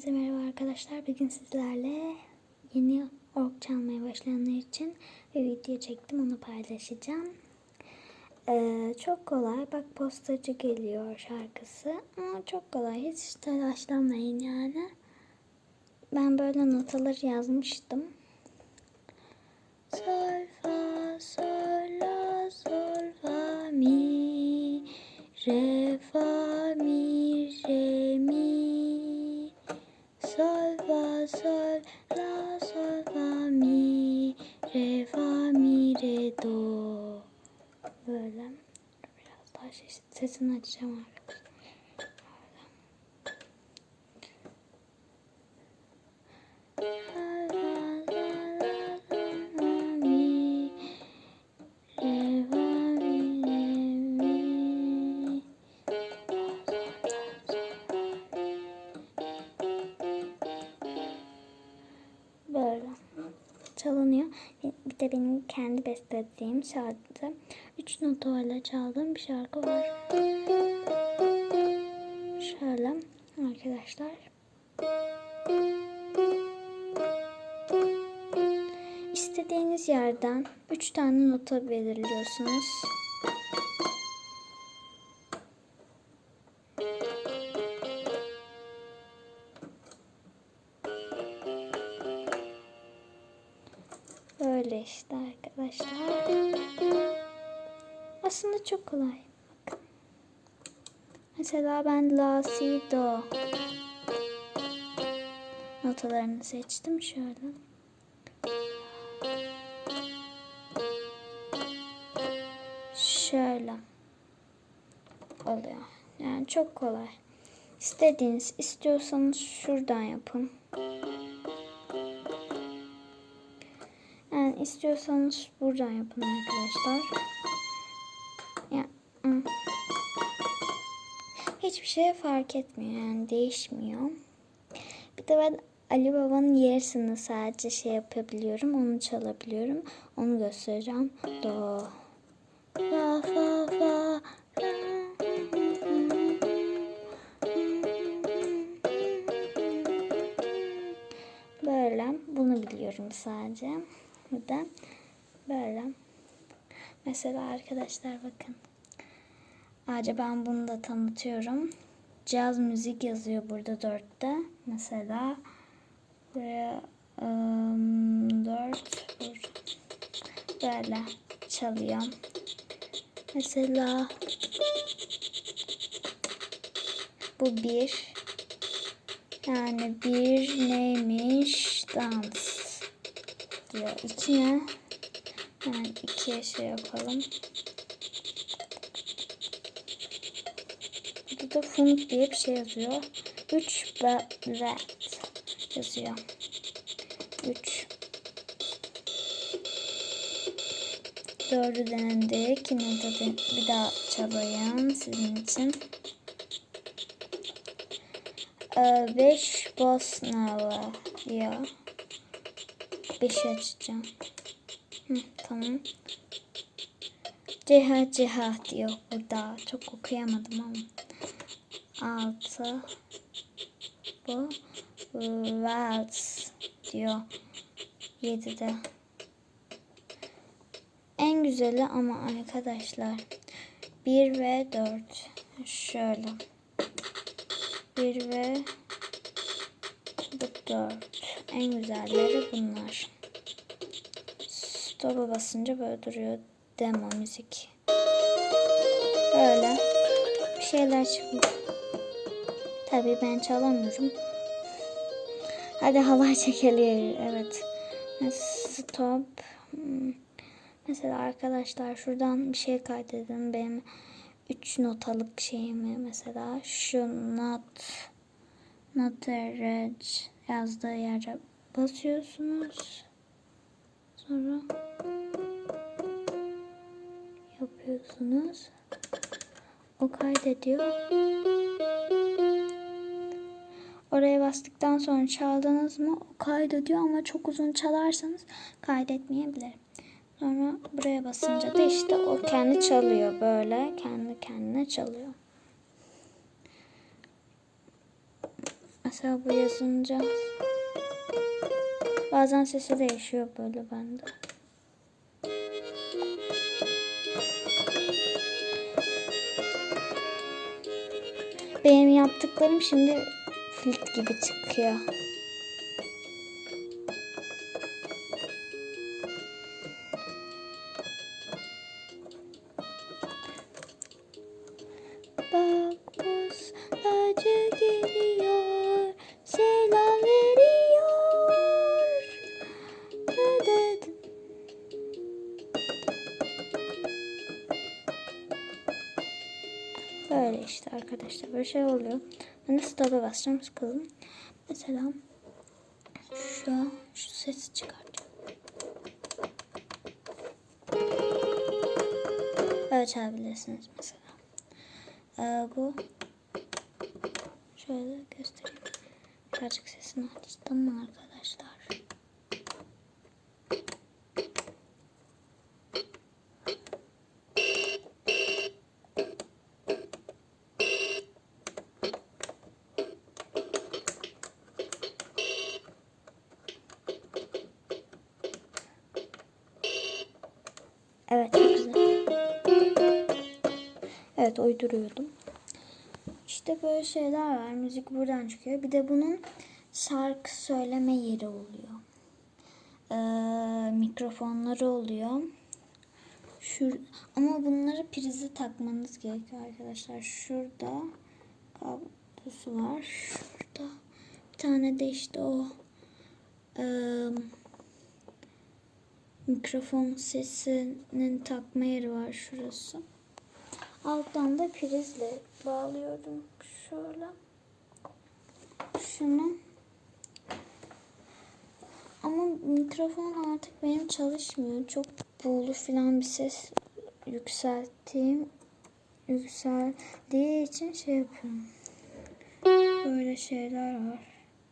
Hepinize merhaba arkadaşlar. Bugün sizlerle yeni org çalmaya başlayanlar için bir video çektim. Onu paylaşacağım. Ee, çok kolay. Bak postacı geliyor şarkısı. Ama çok kolay. Hiç telaşlanmayın yani. Ben böyle notaları yazmıştım. Sesini açacağım arkadaşlar. Kendi bestelediğim şarkıda üç notayla çaldığım bir şarkı var. Şöyle arkadaşlar. İstediğiniz yerden üç tane nota belirliyorsunuz. Böyle işte arkadaşlar. Aslında çok kolay. Mesela ben la, si, do notalarını seçtim şöyle. Şöyle oluyor. Yani çok kolay. İstediğiniz istiyorsanız şuradan yapın. İstiyorsanız buradan yapın arkadaşlar. Ya. Hiçbir şey fark etmiyor yani değişmiyor. Bir de ben Ali Baba'nın yarısını sadece şey yapabiliyorum. Onu çalabiliyorum. Onu göstereceğim. Do. La fa fa. Böyle. Bunu biliyorum sadece. De böyle. Mesela arkadaşlar bakın. Ayrıca ben bunu da tanıtıyorum. Caz müzik yazıyor burada dörtte. Mesela buraya ım, dört böyle çalıyor. Mesela bu bir. Yani bir neymiş? Dans diyor. İki ne? Yani ikiye şey yapalım. Burada da funk diye bir şey yazıyor. Üç beret yazıyor. Üç. Dördü denedik. Yine de bir daha çalayım sizin için. Ee, beş Bosnava diyor. Beşi açacağım. Hı, tamam. Cihat cihat diyor burada. Çok okuyamadım ama. Altı. Bu. Vals diyor. Yedide. En güzeli ama arkadaşlar. Bir ve dört. Şöyle. Bir ve bu dört. En güzelleri bunlar. Stop'a basınca böyle duruyor. Demo müzik. Böyle. Bir şeyler çıkmış. Tabii ben çalamıyorum. Hadi halay çekelim. Evet. Stop. Hmm. Mesela arkadaşlar şuradan bir şey kaydedin. Benim 3 notalık şeyimi mesela şu not not red yazdığı yere basıyorsunuz. Sonra yapıyorsunuz. O kaydediyor. Oraya bastıktan sonra çaldınız mı o kaydediyor ama çok uzun çalarsanız kaydetmeyebilir. Sonra buraya basınca da işte o kendi çalıyor böyle kendi kendine çalıyor. Bu yazınca bazen sesi değişiyor böyle bende. Benim yaptıklarım şimdi filt gibi çıkıyor. Arkadaşlar böyle şey oluyor. Ben de stop'a basacağım sıkıldım. Mesela şu an şu sesi çıkartacağım. Böyle çalabilirsiniz mesela. Ee, bu şöyle göstereyim. Birazcık sesini açtım mı arkadaşlar? Evet uyduruyordum. İşte böyle şeyler var. Müzik buradan çıkıyor. Bir de bunun şarkı söyleme yeri oluyor. Ee, mikrofonları oluyor. Şur ama bunları prize takmanız gerekiyor arkadaşlar. Şurada kablosu var. Şurada bir tane de işte o ee, mikrofon sesinin takma yeri var şurası. Alttan da prizle bağlıyorum şöyle. Şunu. Ama mikrofon artık benim çalışmıyor. Çok buğulu falan bir ses yükselttiğim yükseldiği için şey yapıyorum. Böyle şeyler var.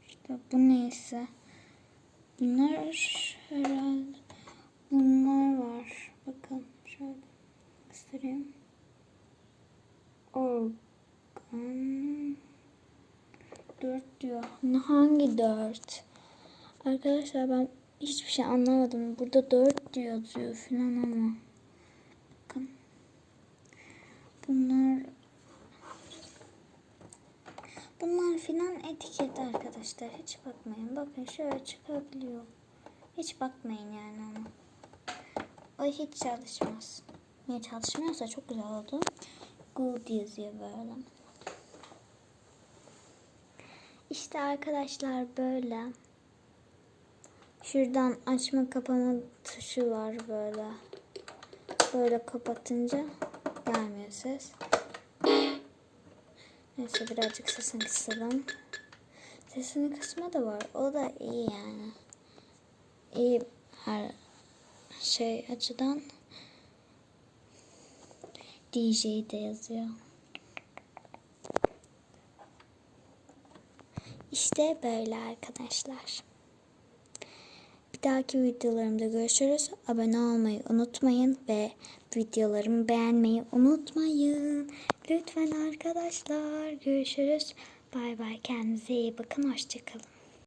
İşte bu neyse. Bunlar herhalde bunlar var. Bakın şöyle göstereyim. 4 diyor. Hangi 4? Arkadaşlar ben hiçbir şey anlamadım. Burada 4 diyor yazıyor filan ama. Bakın. Bunlar Bunlar filan etiket arkadaşlar. Hiç bakmayın. Bakın şöyle çıkabiliyor. Hiç bakmayın yani ona. O hiç çalışmaz. Niye çalışmıyorsa çok güzel oldu. Good yazıyor böyle. İşte arkadaşlar böyle. Şuradan açma kapama tuşu var böyle. Böyle kapatınca gelmiyor ses. Neyse birazcık sesini kısalım. Sesini kısma da var. O da iyi yani. İyi her şey açıdan. DJ de yazıyor. İşte böyle arkadaşlar. Bir dahaki videolarımda görüşürüz. Abone olmayı unutmayın ve videolarımı beğenmeyi unutmayın. Lütfen arkadaşlar görüşürüz. Bay bay kendinize iyi bakın. Hoşçakalın.